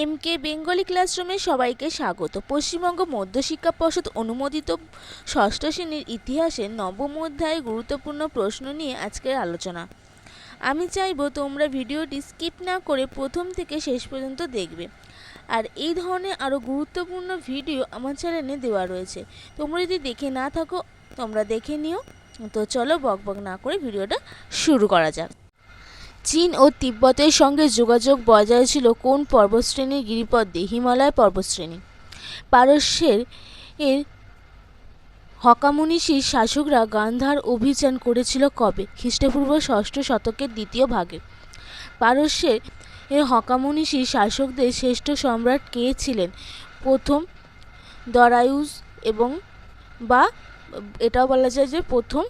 M K Bengali ক্লাসরুমে সবাইকে স্বাগত। পশ্চিমবঙ্গ মধ্যশিক্ষা পর্ষদ অনুমোদিত ষষ্ঠ শ্রেণির ইতিহাসে নবম অধ্যায়ে গুরুত্বপূর্ণ প্রশ্ন নিয়ে আজকের আলোচনা। আমি চাইব তোমরা ভিডিওটি স্কিপ না করে প্রথম থেকে শেষ পর্যন্ত দেখবে। আর এই ধরনের আরও গুরুত্বপূর্ণ ভিডিও আমার চ্যানেলে দেওয়া রয়েছে। তোমরা যদি দেখে না থাকো, তোমরা দেখে নিও। তো চলো বক বক না করে ভিডিওটা শুরু করা যাক। চীন ও তিব্বতের সঙ্গে যোগাযোগ বজায় ছিল কোন পর্বতশ্রেণীর গিরিপথে হিমালয় পর্বতশ্রেণী পারস্যের এর হকামনীষীর শাসকরা গান্ধার অভিযান করেছিল কবে? খ্রিস্টপূর্ব ষষ্ঠ শতকের দ্বিতীয় ভাগে। পারস্যের এর হকামনীষীর শাসকদের শ্রেষ্ঠ সম্রাট কে ছিলেন? প্রথম দরায়ুস এবং বা এটাও বলা যায় যে প্রথম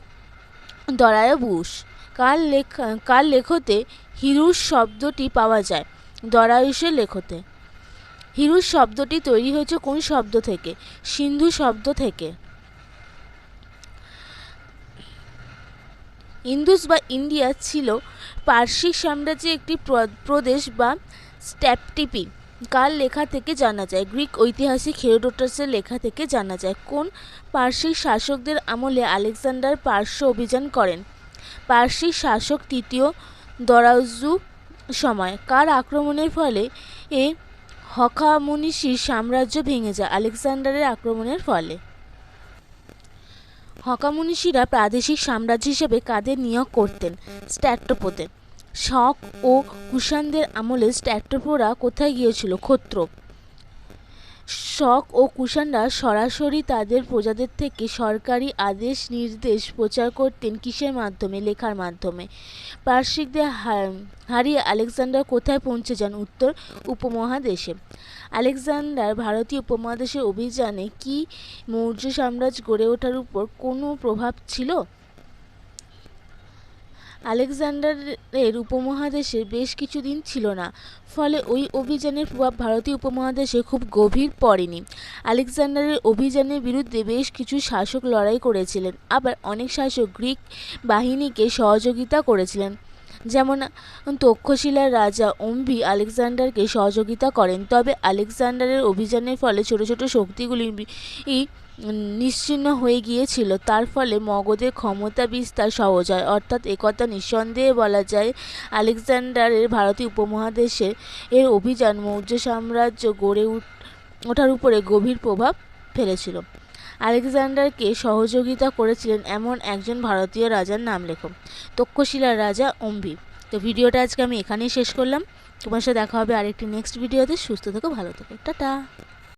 দরায়বুস কার লেখা কার লেখতে হিরুস শব্দটি পাওয়া যায় দরায়ুসের লেখতে। হিরুস শব্দটি তৈরি হয়েছে কোন শব্দ থেকে? সিন্ধু শব্দ থেকে। ইন্দুস বা ইন্ডিয়া ছিল পার্শ্বিক সাম্রাজ্যের একটি প্রদেশ বা স্ট্যাপটিপি। কার লেখা থেকে জানা যায়, গ্রিক ঐতিহাসিক হেরোডোটাসের লেখা থেকে জানা যায়। কোন পার্শ্বিক শাসকদের আমলে আলেকজান্ডার পার্শ্ব অভিযান করেন? পার্শ্বিক শাসক তৃতীয় দরাজু সময়। কার আক্রমণের ফলে এ হখামনীষীর সাম্রাজ্য ভেঙে যায়? আলেকজান্ডারের আক্রমণের ফলে। হকামনীষীরা প্রাদেশিক সাম্রাজ্য হিসেবে কাদের নিয়োগ করতেন? স্ট্যাট্টোপোদের শক ও কুষাণদের আমলে স্ট্যাট্টোপোরা কোথায় গিয়েছিল? ক্ষত্র শক ও কুষাণরা সরাসরি তাদের প্রজাদের থেকে সরকারি আদেশ, নির্দেশ প্রচার করতেন কিসের মাধ্যমে? লেখার মাধ্যমে। পার্শ্বিকদের হারিয়ে আলেকজান্ডার কোথায় পৌঁছে যান? উত্তর, উপমহাদেশে। আলেকজান্ডার ভারতীয় উপমহাদেশের অভিযানে কি মৌর্য সাম্রাজ্য গড়ে ওঠার উপর কোনো প্রভাব ছিল? আলেকজান্ডারের উপমহাদেশে বেশ কিছুদিন ছিল না, ফলে ওই অভিযানের প্রভাব ভারতীয় উপমহাদেশে খুব গভীর পড়েনি। আলেকজান্ডারের অভিযানের বিরুদ্ধে বেশ কিছু শাসক লড়াই করেছিলেন, আবার অনেক শাসক গ্রিক বাহিনীকে সহযোগিতা করেছিলেন। যেমন তক্ষশিলার রাজা অম্বি আলেকজান্ডারকে সহযোগিতা করেন, তবে আলেকজান্ডারের অভিযানের ফলে ছোট ছোট শক্তিগুলি নিশ্চিহ্ন হয়ে গিয়েছিল। তার ফলে মগধের ক্ষমতা বিস্তার সহজ হয়। অর্থাৎ একথা নিঃসন্দেহে বলা যায়, আলেকজান্ডারের ভারতীয় উপমহাদেশে এর অভিযান মৌর্য সাম্রাজ্য গড়ে ওঠার উপরে গভীর প্রভাব ফেলেছিল। আলেকজান্ডারকে সহযোগিতা করেছিলেন এমন একজন ভারতীয় রাজার নাম লেখো তক্ষশিলার রাজা অম্বি। তো ভিডিওটা আজকে আমি এখানেই শেষ করলাম। তোমার সাথে দেখা হবে আরেকটি নেক্সট ভিডিওতে সুস্থ থেকো, ভালো থেকো। টাটা!